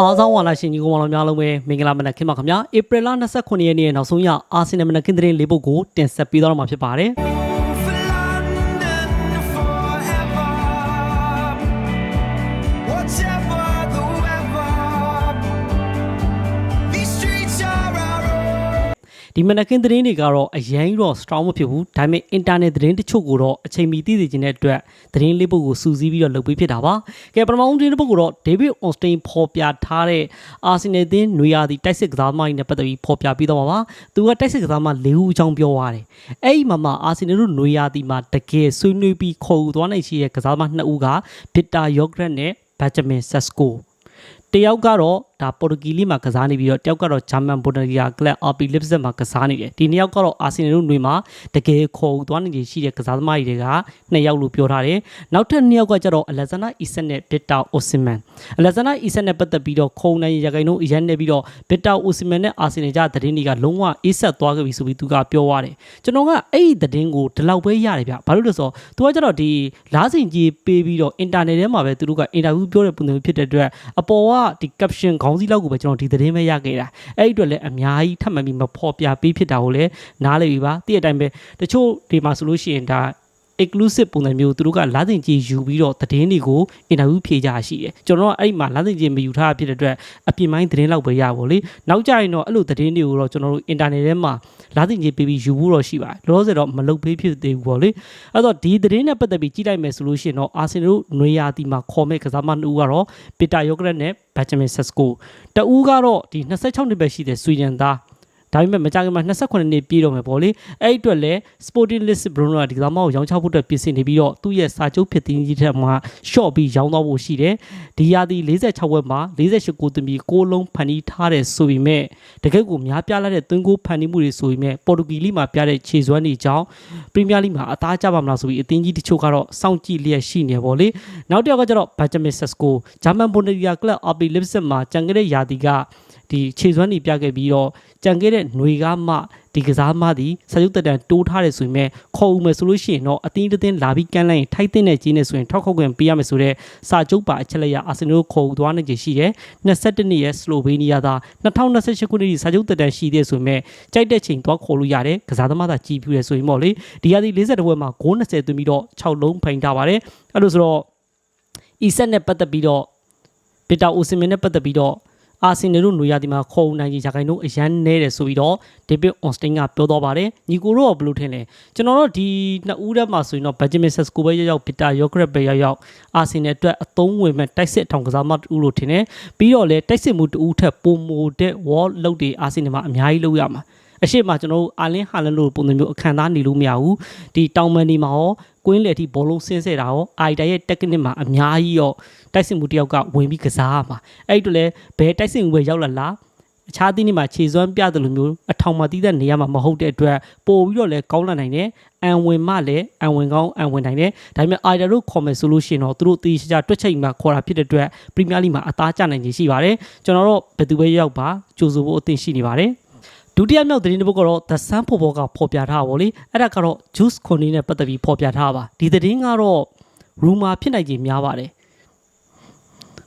အားဆောင်ဝါလာရှင်ကြီးကိုမောင်တော်များလုံးပဲမင်္ဂလာမနက်ခင်းပါခင်ဗျာဧပြီလ29ရက်နေ့ရဲ့နောက်ဆုံးရအာဆင်နယ်မနက်ခင်းသတင်းလေးပုဒ်ကိုတင်ဆက်ပေးတော့မှာဖြစ်ပါတယ် ဒီမနက်ခင်းသတင်းတွေကတော့အရင်တော့ strong မဖြစ်ဘူးဒါပေမဲ့ internet သတင်းတချို့ကိုတော့အချိန်မီသိသိချင်းတဲ့အတွက်သတင်းလေးပုဒ်ကိုစူးစီးပြီးတော့လုပ်ပေးဖြစ်တာပါကဲပထမဆုံးသတင်းတစ်ပုဒ်ကိုတော့ David Ornstein ဖော်ပြထားတဲ့ Arsenal သင်းနွေရာသီတိုက်စစ်ကစားသမားကြီးနဲ့ပတ်သက်ပြီးဖော်ပြပြီးတော့ပါပါသူကတိုက်စစ်ကစားသမား၄ဦးအကြောင်းပြောသွားတယ်အဲ့ဒီမှာမှာ Arsenal တို့နွေရာသီမှာတကယ်ဆွေးနွေးပြီးခေါ်ယူသွားနိုင်ရှိတဲ့ကစားသမား2ဦးက Peter Yogret နဲ့ Benjamin Sesko တယောက်ကတော့ဒါပေါ်တူဂီလိမှာကစားနေပြီးတော့တယောက်ကတော့ဂျာမန်ဘွန်ဒဂီယာကလပ် RB Leipzig မှာကစားနေတယ်ဒီနှစ်ယောက်ကတော့အာဆင်နယ်တို့ຫນွေမှာတကယ်ခေါ်ယူသွားနေကြရှိတဲ့ကစားသမားတွေကနှစ်ယောက်လို့ပြောထားတယ်နောက်ထပ်နှစ်ယောက်ကကျတော့အလက်ဇန်နာအီဆက်နဲ့ဗစ်တာအိုစင်မန်အလက်ဇန်နာအီဆက်နဲ့ပတ်သက်ပြီးတော့ခုံနိုင်ရခိုင်နှုန်းအရန်နေပြီးတော့ဗစ်တာအိုစင်မန်နဲ့အာဆင်နယ်ကြားသတင်းတွေကလုံးဝအေးဆက်သွားခဲ့ပြီဆိုပြီးသူကပြောသွားတယ်ကျွန်တော်ကအဲ့ဒီသတင်းကိုဒီလောက်ပဲရတယ်ဗျဘာလို့လဲဆိုတော့သူကကျတော့ဒီလားစင်ကြီးပေးပြီးတော့အင်တာနက်ထဲမှာပဲသူတို့ကအင်တာဗျူးပြောတဲ့ပုံစံမျိုးဖြစ်တဲ့အတွက်အပေါ်ကဒီ caption ခေါင်းစည်းလောက်ကိုပဲကျွန်တော်ဒီသတင်းပဲရခဲ့တာအဲ့ဒီအတွက်လည်းအများကြီးထပ်မံပြီးမဖော်ပြပေးဖြစ်တာကိုလည်းနားလည်ပြီပါတည့်တဲ့အတိုင်းပဲတချို့ဒီမှာဆိုလို့ရှိရင်ဒါ exclusive ပုံစံမျိုးသူတို့ကလာတင်ကြီးယူပြီးတော့သတင်းတွေကိုအင်တာဗျူးဖြေကြရှိတယ်ကျွန်တော်ကအဲ့ဒီမှာလာတင်ကြီးမယူထားဖြစ်တဲ့အတွက်အပြင်ပိုင်းသတင်းလောက်ပဲရပါလေနောက်ကြရင်တော့အဲ့လိုသတင်းတွေကိုတော့ကျွန်တော်တို့ internet ထဲမှာလာတင်ကြီးပေးပြီးယူဖို့တော့ရှိပါတယ်လောလောဆယ်တော့မလုပ်ပေးဖြစ်သေးဘူးပေါ့လေအဲ့တော့ဒီသတင်းနဲ့ပတ်သက်ပြီးကြည့်လိုက်မယ်ဆိုလို့ရှိရင်တော့အာဆင်နယ်တို့နွေရာသီမှာခေါ်မဲ့ကစားမနှစ်ဦးကတော့ပီတာယောဂရက်နဲ့ဘက်ဂျမင်ဆက်စကိုတဦးကတော့ဒီ26နှစ်ပဲရှိတဲ့ဆွီဒင်သား ဒါပေမဲ့မကြခင်မှာ28နှစ်ပြည့်တော့မယ်ပေါ့လေအဲ့ဒီအတွက်လည်း Sporting Lisbon ကဒီကစားမကိုရောင်းချဖို့အတွက်ပြင်ဆင်နေပြီးတော့သူ့ရဲ့စာချုပ်ဖြစ်တင်းကြီးထက်မှာ short ပြီးရောင်းသွားဖို့ရှိတယ်ဒီရာသီ46ဝက်မှာ48ကိုသမီး6လုံးဖန်တီးထားတယ်ဆိုပေမဲ့တကယ့်ကိုများပြားလာတဲ့သွင်းကိုဖန်တီးမှုတွေဆိုပေမဲ့ပေါ်တူဂီလိမှာပြတဲ့ခြေစွမ်းတွေကြောင့်ပရီးမီးယားလိမှာအသားကျပါမလားဆိုပြီးအသင်းကြီးတချို့ကတော့စောင့်ကြည့်လျက်ရှိနေပေါ့လေနောက်တစ်ယောက်ကကျတော့ Benjamin Sesko ဂျာမန်ဘွန်ဒဂီယာကလပ် RB Leipzig မှာကြံခဲ့တဲ့ရာသီက ဒီခြေစွမ်းတွေပြခဲ့ပြီးတော့ကြံခဲ့တဲ့ຫນွေကမှဒီကစားမသည်စာချုပ်တက်တန်တိုးထားတယ်ဆိုရင်မဲ့ခေါ်ဦးမယ်ဆိုလို့ရှိရင်တော့အသင်းတစ်သင်းလာပြီးကမ်းလိုက်ရင်ထိုက်တဲ့နဲ့ကြီးနေဆိုရင်ထောက်ခုတ်ခွင့်ပေးရမယ်ဆိုတော့စာချုပ်ပါအချက်လက်ရအာဆင်နယ်ကိုခေါ်ဦးသွားနိုင်ခြေရှိတယ်22နှစ်ရဲ့စလိုဗေးနီးယားသား2028ခုနှစ်ဒီစာချုပ်တက်တန်ရှိတဲ့ဆိုရင်မဲ့ကြိုက်တဲ့ချိန်သွားခေါ်လို့ရတယ်ကစားသမားသာကြီးပြူတယ်ဆိုရင်ပေါ့လေဒီရာသီ42ဘွဲမှာ920သွင်းပြီးတော့6လုံးဖိန်ထားပါတယ်အဲ့လိုဆိုတော့အီဆက်နဲ့ပတ်သက်ပြီးတော့ပီတာအိုစင်မင်နဲ့ပတ်သက်ပြီးတော့ အာဆင်နယ်တို့နွေရာသီမှာခေါ်နိုင်ကြီးရာခိုင်နှုန်းအရန်နဲတယ်ဆိုပြီးတော့ဒေးဗစ်အွန်စတင်ကပြောတော့ပါတယ်ညီကိုတို့ကဘယ်လိုထင်လဲကျွန်တော်တို့ဒီနှစ်ဦးထဲမှာဆိုရင်တော့ဘက်ဂျမင်ဆက်စကိုပဲရောက်ရောက်ပီတာယောဂရက်ပဲရောက်ရောက်အာဆင်နယ်အတွက်အသုံးဝင်မဲ့တိုက်စစ်ထောင်ကစားမတူလို့ထင်တယ်ပြီးတော့လေတိုက်စစ်မှုတူထက်ပုံမိုတဲ့ wall လုတ်တွေအာဆင်နယ်မှာအများကြီးလုပ်ရမှာ အရှိမကျွန်တော်တို့အာလင်းဟာလန်လိုပုံစံမျိုးအခမ်းအနားနေလို့မရဘူးဒီတောင်မန်ဒီမှာရောကွင်းလေထိဘောလုံးဆင်းဆဲတာရောအိုင်တာရဲ့ technique မှာအများကြီးရောတိုက်စစ်မှုတယောက်ကဝင်ပြီးကစားရမှာအဲ့ဒီတော့လေဘယ်တိုက်စစ်မှုပဲရောက်လာလားအခြားသင်းတွေမှာခြေစွမ်းပြတယ်လို့မျိုးအထောင်မတီးတဲ့နေရာမှာမဟုတ်တဲ့အတွက်ပို့ပြီးတော့လဲကောင်းလာနိုင်တယ်အန်ဝင်မှလည်းအန်ဝင်ကောင်းအန်ဝင်နိုင်တယ်ဒါပေမဲ့အိုင်တာတို့ခေါ်မယ်ဆိုလို့ရှိရင်တော့သူတို့တေးချာတွက်ချိန်မှာခေါ်တာဖြစ်တဲ့အတွက်ပရီးမီးယားလိမှာအသားကျနိုင်ခြင်းရှိပါတယ်ကျွန်တော်တို့ဘယ်သူပဲရောက်ပါကြိုးဆိုဖို့အသင့်ရှိနေပါတယ် ဒုတိယမြောက်သတင်းတစ်ပုဒ်ကတော့ The Sun ဖော်ဖော်ကဖော်ပြထားပါဗောလေအဲ့ဒါကတော့ Juice Conny နဲ့ပတ်သက်ပြီးဖော်ပြထားပါဒီသတင်းကတော့ rumor ဖြစ်နိုင်ခြင်းများပါတယ်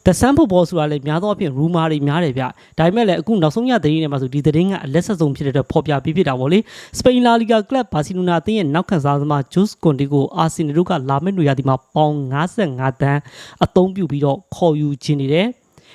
The Sun Football ဆိုတာလည်းများသောအားဖြင့် rumor တွေများတယ်ဗျဒါပေမဲ့လည်းအခုနောက်ဆုံးရသတင်းတွေမှာဆိုဒီသတင်းကအလက်ဆက်ဆုံးဖြစ်တဲ့အတွက်ဖော်ပြပြီးဖြစ်တာဗောလေစပိန်လာလီဂါကလပ်ဘာစီလိုနာအသင်းရဲ့နောက်ခံစားသမား Jose Conte ကိုအာဆင်နယ်တို့ကလာမယ့်နွေရာသီမှာပေါင်55တန်းအသုံးပြုပြီးတော့ခေါ်ယူခြင်းနေတယ်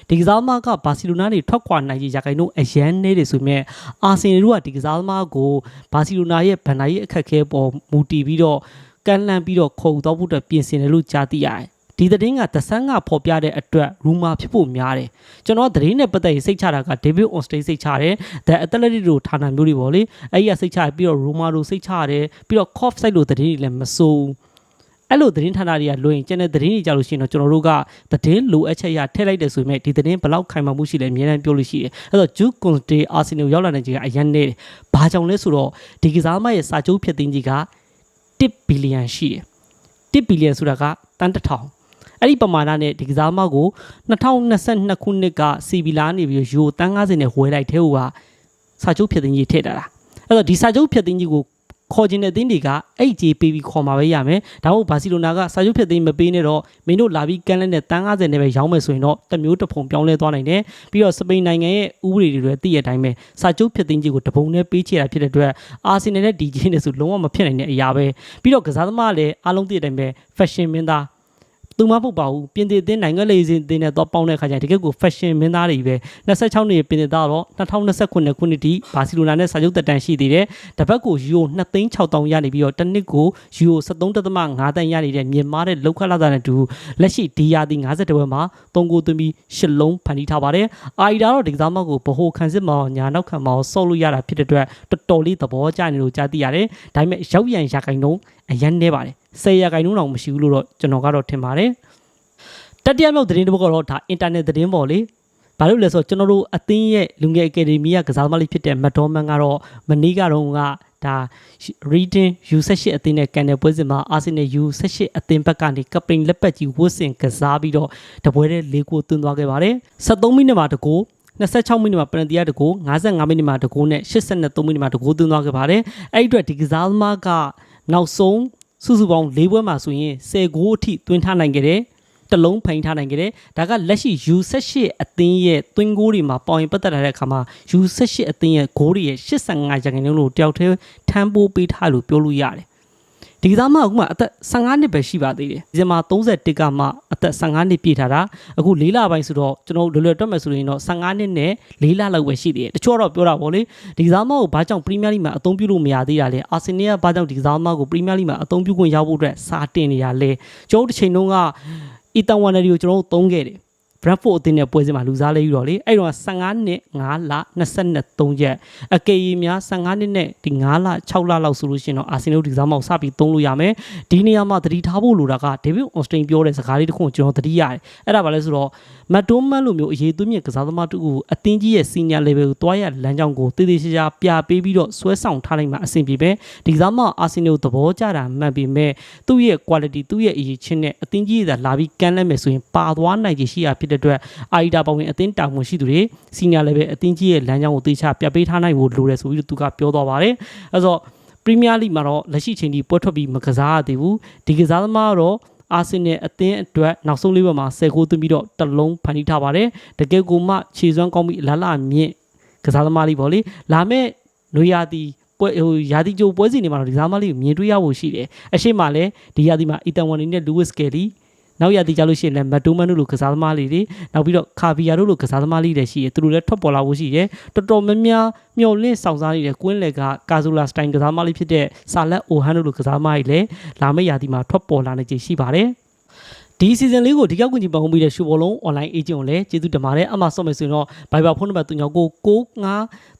ဒီကစားသမားကဘာစီလိုနာနေထွက်ခွာနိုင်ရရာခိုင်နှုန်းအရန်နေတယ်ဆိုပေမဲ့အာဆင်နယ်တို့ကဒီကစားသမားကိုဘာစီလိုနာရဲ့ဗန်နာရဲ့အခက်အခဲပေါ်မူတည်ပြီးတော့ကန်လန့်ပြီးတော့ခေါ်ယူတော့ဖို့အတွက်ပြင်ဆင်တယ်လို့ကြားသိရတယ်ဒီသတင်းကတဆန်းကဖော်ပြတဲ့အတွက်ရူမာဖြစ်ဖို့များတယ်ကျွန်တော်သတင်းနဲ့ပတ်သက်ရင်စိတ်ချတာကဒေးဗစ်အွန်စတိတ်စိတ်ချတယ်ဒက်အက်တလက်တစ်တို့ဌာနမျိုးတွေပေါ့လေအဲ့ဒီကစိတ်ချပြီးတော့ရူမာတို့စိတ်ချတယ်ပြီးတော့ cough site လို့သတင်းတွေလည်းမစိုး အဲ့လိုသတင်းဌာနတွေကလွှင့်ကျန်တဲ့သတင်းတွေကြလို့ရှိရင်တော့ကျွန်တော်တို့ကသတင်းလိုအပ်ချက်ရထည့်လိုက်တယ်ဆိုပေမဲ့ဒီသတင်းဘယ်လောက်ခိုင်မာမှုရှိလဲအများအားပြောလို့ရှိတယ်အဲ့တော့ Jude Conte Arsenal ရောက်လာတဲ့ကြီးကအရန်နေတယ်ဘာကြောင့်လဲဆိုတော့ဒီကစားမရဲ့စာချုပ်ဖြစ်သိမ်းကြီးက1ဘီလီယံရှိတယ်1ဘီလီယံဆိုတာကတန်တထောင်အဲ့ဒီပမာဏနဲ့ဒီကစားမကို2022ခုနှစ်ကစီဗီလာနေပြီးယူတန်း90နဲ့ဝယ်လိုက်တဲ့ဟိုကစာချုပ်ဖြစ်သိမ်းကြီးထည့်တာလားအဲ့တော့ဒီစာချုပ်ဖြစ်သိမ်းကြီးကို ခေါ်ခြင်းတဲ့အသင်းတွေကအဲ့ကြေးပေးပြီးခေါ်มาပဲရမယ်ဒါမှမဟုတ်ဘာစီလိုနာကစာချုပ်ဖြစ်သိမ်းမပေးနဲ့တော့မင်းတို့လာပြီးကန်လက်နဲ့တန်း90နဲ့ပဲရောင်းမယ်ဆိုရင်တော့တစ်မျိုးတစ်ဖုံပြောင်းလဲသွားနိုင်တယ်ပြီးတော့စပိန်နိုင်ငံရဲ့ဥပဒေတွေတွေသိရတဲ့အတိုင်းပဲစာချုပ်ဖြစ်သိမ်းကြေးကိုတပုံနဲ့ပေးချေတာဖြစ်တဲ့အတွက်အာဆင်နယ်နဲ့ဒီဂျင်းနဲ့ဆိုလုံးဝမဖြစ်နိုင်တဲ့အရာပဲပြီးတော့ကစားသမားကလည်းအားလုံးသိတဲ့အတိုင်းပဲ fashion မင်းသား သူမဟုတ်ပါဘူးပြင်သစ်အသင်းနိုင်ငံလေးစင်းအသင်းနဲ့တော့ပေါင်းတဲ့ခါကျရင်တကယ့်ကို fashion မင်းသားတွေပဲ26နှစ်ပြင်သစ်သားတော့2029ခုနှစ်ထိဘာစီလိုနာနဲ့စာချုပ်တက်တန်ရှိသေးတယ်။တစ်ပတ်ကိုယူရို2သိန်း6တောင်ရနေပြီးတော့တစ်နှစ်ကိုယူရို73.5တန်ရနေတဲ့မြင့်မားတဲ့လောက်ခလာတာနဲ့တူလက်ရှိဒီယာတီ52ဘွဲမှာ3ကိုသွင်းပြီး10လုံးဖန်တီးထားပါတယ်။အာရီဒါတော့ဒီကစားမကိုဗဟိုခံစစ်မောင်ညာနောက်ခံမောင်ဆော့လို့ရတာဖြစ်တဲ့အတွက်တော်တော်လေးသဘောကျနေလို့ကြားသိရတယ်။ဒါပေမဲ့ရောက်ပြန်ရာခိုင်နှုန်းအရန်နေပါတယ်။ 10ရာခိုင်နှုန်းတောင်မရှိဘူးလို့တော့ကျွန်တော်ကတော့ထင်ပါတယ်။တတိယမြောက်သတင်းတစ်ပုဒ်ကတော့ဒါအင်တာနက်သတင်းပေါ့လေ။ဘာလို့လဲဆိုတော့ကျွန်တော်တို့အသင်းရဲ့လူငယ်အကယ်ဒမီကကစားသမားလေးဖြစ်တဲ့မက်ဒေါ်မန်ကတော့မနီးကတော့ကဒါ reading U18 အသင်းနဲ့ကန်တဲ့ပွဲစဉ်မှာအာဆင်နယ် U18 အသင်းဘက်ကနေကပရင်လက်ပတ်ကြီးဝတ်ဆင်ကစားပြီးတော့တပွဲတဲ့၄ကိုသွင်းသွားခဲ့ပါတယ်73မိနစ်မှာတကူ26မိနစ်မှာပနတီယာတကူ55မိနစ်မှာတကူနဲ့83မိနစ်မှာတကူသွင်းသွားခဲ့ပါတယ်အဲ့ဒီအတွက်ဒီကစားသမားကနောက်ဆုံး စုစုပေါင်း၄ပွဲမှာဆိုရင်10ဂိုးအထိသွင်းထားနိုင်ခဲ့တယ်တလုံးဖိန်ထားနိုင်ကြတယ်ဒါကလက်ရှိ U18 အသင်းရဲ့သွင်းဂိုးတွေမှာပေါင်ရင်ပတ်သက်လာတဲ့အခါမှာ U18 အသင်းရဲ့ဂိုးတွေရဲ့85ရာခိုင်နှုန်းလို့တယောက်တည်းထမ်းပိုးပေးထားလို့ပြောလို့ရတယ် ဒီကစားမကအခုမှအသက်15နှစ်ပဲရှိပါသေးတယ်ဒီဇင်ဘာ31ကမှအသက်15နှစ်ပြည့်ထားတာအခု၄လပိုင်းဆိုတော့ကျွန်တော်တို့လွယ်လွယ်တွက်မယ်ဆိုရင်တော့15နှစ်နဲ့၄လလောက်ပဲရှိသေးတယ်တချို့တော့ပြောတာပေါ့လေဒီကစားမကိုဘာကြောင့်ပရီးမီးယားလိမှာအသုံးပြုလို့မရသေးတာလဲအာဆင်နယ်ကဘာကြောင့်ဒီကစားမကိုပရီးမီးယားလိမှာအသုံးပြုခွင့်ရဖို့အတွက်စာတင်နေရလဲကျွန်တော်တို့တစ်ချိန်လုံးကအီတန်ဝမ်နရီကိုကျွန်တော်တို့သုံးခဲ့တယ် Bradford အသင်းနဲ့ပွဲစဉ်မှာလူစားလဲယူတော့လေအဲ့တော့15နှစ်5လ23ရက်အကေရီများ15နှစ်နဲ့ဒီ5လ6လလောက်ဆိုလို့ရှိရင်တော့အာဆင်နယ်ဒီကစားမောက်စပြီးသုံးလို့ရမယ်ဒီနေရာမှာသတိထားဖို့လိုတာကဒေးဗစ်အော်စတင်ပြောတဲ့စကားလေးတစ်ခုကိုကျွန်တော်သတိရတယ်အဲ့ဒါဘာလဲဆိုတော့မတ်တိုမန်လိုမျိုးအရေးသွင်းမြင့်ကစားသမားတူကိုအသင်းကြီးရဲ့ senior level ကိုတွားရလမ်းကြောင်းကိုတည်တည်ရှားရှားပြပေးပြီးတော့ဆွဲဆောင်ထားနိုင်မှာအဆင်ပြေပဲဒီကစားမအာဆင်နယ်ကိုသဘောကျတာမှန်ပေမဲ့သူ့ရဲ့ quality သူ့ရဲ့အရေးချင်းနဲ့အသင်းကြီးရဲ့လာပြီးကမ်းလှမ်းမယ်ဆိုရင်ပါသွားနိုင်ခြေရှိရဖြစ်တဲ့အတွက်အာရီတာပဝင်အသင်းတာဝန်ရှိသူတွေ senior level အသင်းကြီးရဲ့လမ်းကြောင်းကိုတေချာပြပေးထားနိုင်ဖို့လိုတယ်ဆိုပြီးတော့သူကပြောသွားပါတယ်အဲဆိုပရီးမီးယားလိမှာတော့လက်ရှိချိန်ထိပွဲထွက်ပြီးမကစားရသေးဘူးဒီကစားသမားကတော့ အာဆင်နယ်အသင်းအတွက်နောက်ဆုံးလေးဘက်မှာ10ဂိုးသွင်းပြီးတော့တလုံးဖန်တီးထားပါတယ်တကယ်ကိုမှခြေစွမ်းကောင်းပြီးလာလာမြင့်ကစားသမားလေးပေါ့လေလာမဲ့နွေရာသီပွဲဟိုရာသီကြိုပွဲစီနေမှာတော့ဒီကစားသမားလေးကိုမြင်တွေ့ရဖို့ရှိတယ်အရှိမလည်းဒီရာသီမှာအီတန်ဝန်နီနဲ့လူးဝစ်ကယ်လီ နောက်ရည်ကြလို့ရှိရင်လည်းမတ်တိုမန်တို့လိုကစားသမားလေးတွေနောက်ပြီးတော့ခါဗီယာတို့လိုကစားသမားလေးတွေရှိတယ်သူတို့လည်းထွက်ပေါ်လာဖို့ရှိတယ်တော်တော်များများမျော်လင့်ဆောင်စားနေတဲ့ကွင်းလက်ကကာဇူလာစတိုင်ကစားသမားလေးဖြစ်တဲ့ဆာလက်အိုဟန်တို့လိုကစားသမားတွေလည်းလာမယ့်ရာသီမှာထွက်ပေါ်လာနေကြရှိပါတယ်ဒီစီဇန်လေးကိုဒီကောက်ကွန်ကြီးပန်ဟုံးပြီးတဲ့ရှူဘောလုံး online agent ကိုလည်းကျေးဇူးတင်ပါတယ်အမှဆော့မယ်ဆိုရင်တော့ Viber ဖုန်းနံပါတ်3969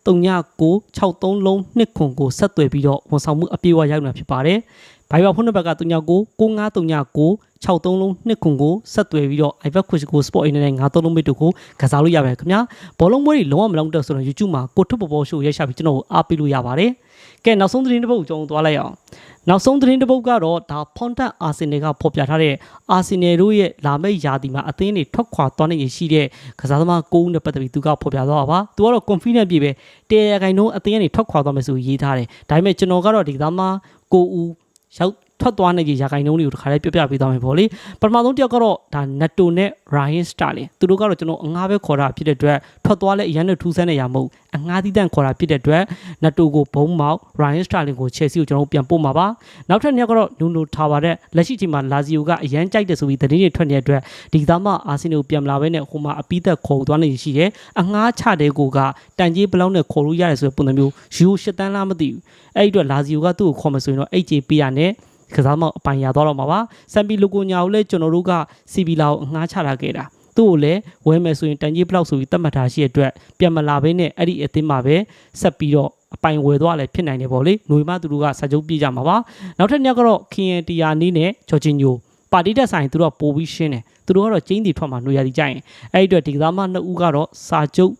3963လုံးနှစ်ခွန်ကိုဆက်သွယ်ပြီးတော့ဝန်ဆောင်မှုအပြည့်အဝရောက်နေတာဖြစ်ပါတယ်။ Viber ဖုန်းနံပါတ်က3969 9539 63လုံးနှစ်ခွန်ကိုဆက်သွယ်ပြီးတော့ iPad quiz ကို sport internet 53လုံးမိတ်တို့ကိုကစားလို့ရပါတယ်ခင်ဗျာ။ဘောလုံးပွဲတွေလုံးဝမလုံးတက်ဆိုတော့ YouTube မှာကိုထုတ်ပေါ်ပေါ် show ရိုက်ရှာပြီးကျွန်တော်ကိုအားပေးလို့ရပါတယ်။ကဲနောက်ဆုံးသတင်းတစ်ပုဒ်ကိုကျွန်တော်သွားလိုက်အောင်။နောက်ဆုံးသတင်းတစ်ပုဒ်ကတော့ဒါဖွန်တက်အာဆင်နယ်ကဖော်ပြထားတဲ့အာဆင်နယ်တို့ရဲ့လာမယ့်ရာသီမှာအသင်းတွေထွက်ခွာသွားနိုင်ရရှိတဲ့ကစားသမား၉ဦးနဲ့ပတ်သက်ပြီးသူကဖော်ပြသွားတာပါ။သူကတော့ confident ပြည့်ပဲတရားရခိုင်နှုန်းအသင်းကနေထွက်ခွာသွားမယ်ဆိုရေးထားတယ်။ဒါပေမဲ့ကျွန်တော်ကတော့ဒီကစားသမား၉ဦး ရောက် ထွက်သွားနိုင်ကြရာခိုင်နှုန်းတွေကိုတစ်ခါလေးပြပြပေးသွားမယ်ပေါ့လေပထမဆုံးတစ်ယောက်ကတော့ဒါ Nato နဲ့ Ryan Sterling သူတို့ကတော့ကျွန်တော်အငားပဲခေါ်တာဖြစ်တဲ့အတွက်ထွက်သွားလဲအရန်နဲ့ထူးဆန်းနေရမဟုတ်အငားသီးတန့်ခေါ်တာဖြစ်တဲ့အတွက် Nato ကိုဘုံမောက် Ryan Sterling ကို Chelsea ကိုကျွန်တော်ပြန်ပို့မှာပါနောက်ထပ်တစ်ယောက်ကတော့ Nuno Tavares လက်ရှိချိန်မှာ Lazio ကအရန်ကြိုက်တယ်ဆိုပြီးသတင်းတွေထွက်နေတဲ့အတွက်ဒီသားမ Arsenal ကိုပြန်မလာဘဲနဲ့ဟိုမှာအပိသက်ခေါ်သွားနေရှိတယ်အငားချတဲ့ကိုကတန်ကြီးဘလောက်နဲ့ခေါ်လို့ရတယ်ဆိုတဲ့ပုံစံမျိုးယူရှစ်တန်းလားမသိဘူးအဲ့ဒီအတွက် Lazio ကသူ့ကိုခေါ်မယ်ဆိုရင်တော့ HJ ပေးရနဲ့ ကစားမောက်အပိုင်ရသွားတော့မှာပါစံပီလိုကိုညာကိုလည်းကျွန်တော်တို့ကစီဗီလာကိုအငှားချလာခဲ့တာသူ့ကိုလည်းဝယ်မယ်ဆိုရင်တန်ကြီးဘလောက်ဆိုပြီးသတ်မှတ်ထားရှိတဲ့အတွက်ပြန်မလာဘဲနဲ့အဲ့ဒီအသင်းမှာပဲဆက်ပြီးတော့အပိုင်ဝယ်သွားလည်းဖြစ်နိုင်တယ်ပေါ့လေຫນွေမသူတို့ကစာချုပ်ပြကြမှာပါနောက်ထပ်ညကတော့ခင်ယန်တီယာနီးနဲ့ချော်ချင်းညိုပါတီတက်ဆိုင်သူတို့ကပိုပြီးရှင်းတယ်သူတို့ကတော့ကျင်းတီထွက်မှာຫນွေရည်ကြိုက်ရင်အဲ့ဒီအတွက်ဒီကစားမနှစ်ဦးကတော့စာချုပ်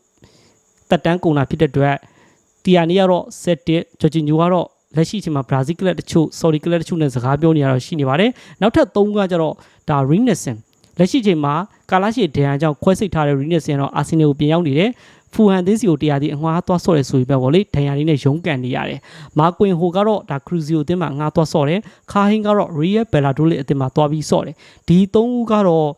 တက်တန်းကုန်တာဖြစ်တဲ့အတွက်တီယာနီကတော့7တစ်ချော်ချင်းညိုကတော့ လက်ရှိအချိန်မှာဘရာဇီးကလပ်တချို့ဆော်ဒီကလပ်တချို့နဲ့စကားပြောနေရတော့ရှိနေပါတယ်နောက်ထပ်၃ကကျတော့ဒါ Rinesen လက်ရှိအချိန်မှာကာလာရှိဒန်အကြောင်းခွဲစိတ်ထားတဲ့ Rinesen တော့အာဆင်နယ်ကိုပြင်ရောက်နေတယ်ဖူဟန်သင်းစီကိုတရားဒီအငှားသွားဆော့တယ်ဆိုပြီးပဲဗောလေဒဏ်ရာလေးနဲ့ရုန်းကန်နေရတယ်မာကွင်ဟိုကတော့ဒါခရူဇီယိုအသင်းမှာငှားသွားဆော့တယ်ခါဟင်းကတော့ရီယယ်ဘယ်လာဒိုလေးအသင်းမှာသွားပြီးဆော့တယ်ဒီသုံးဦးကတော့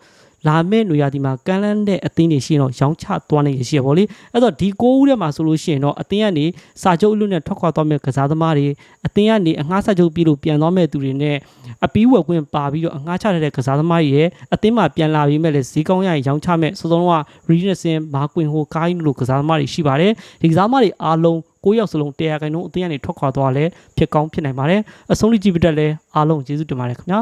လာမဲ့နွေရာသီမှာကမ်းလန်းတဲ့အသင်းတွေရှိရင်တော့ရောင်းချသွားနေရရှိရပါလေအဲ့တော့ဒီကိုဦးထဲမှာဆိုလို့ရှိရင်တော့အသင်းကနေစာချုပ်အလွတ်နဲ့ထွက်ခွာသွားမဲ့ကစားသမားတွေအသင်းကနေအငှားစာချုပ်ပြီးလို့ပြန်သွားမဲ့သူတွေနဲ့အပီးဝယ်ခွင့်ပါပြီးတော့အငှားချတဲ့ကစားသမားတွေရဲ့အသင်းမှာပြန်လာပြီးမဲ့လေဈေးကောင်းရရင်ရောင်းချမဲ့စောစောကရီနက်ဆင်မာကွင်ဟိုကိုင်းလို့ကစားသမားတွေရှိပါတယ်ဒီကစားသမားတွေအားလုံးကိုရောက်စလုံးတရားခိုင်နှုန်းအသင်းကနေထွက်ခွာသွားလဲဖြစ်ကောင်းဖြစ်နိုင်ပါတယ်အဆုံးထိကြည့်ပြတတ်လဲအားလုံးကျေးဇူးတင်ပါတယ်ခင်ဗျာ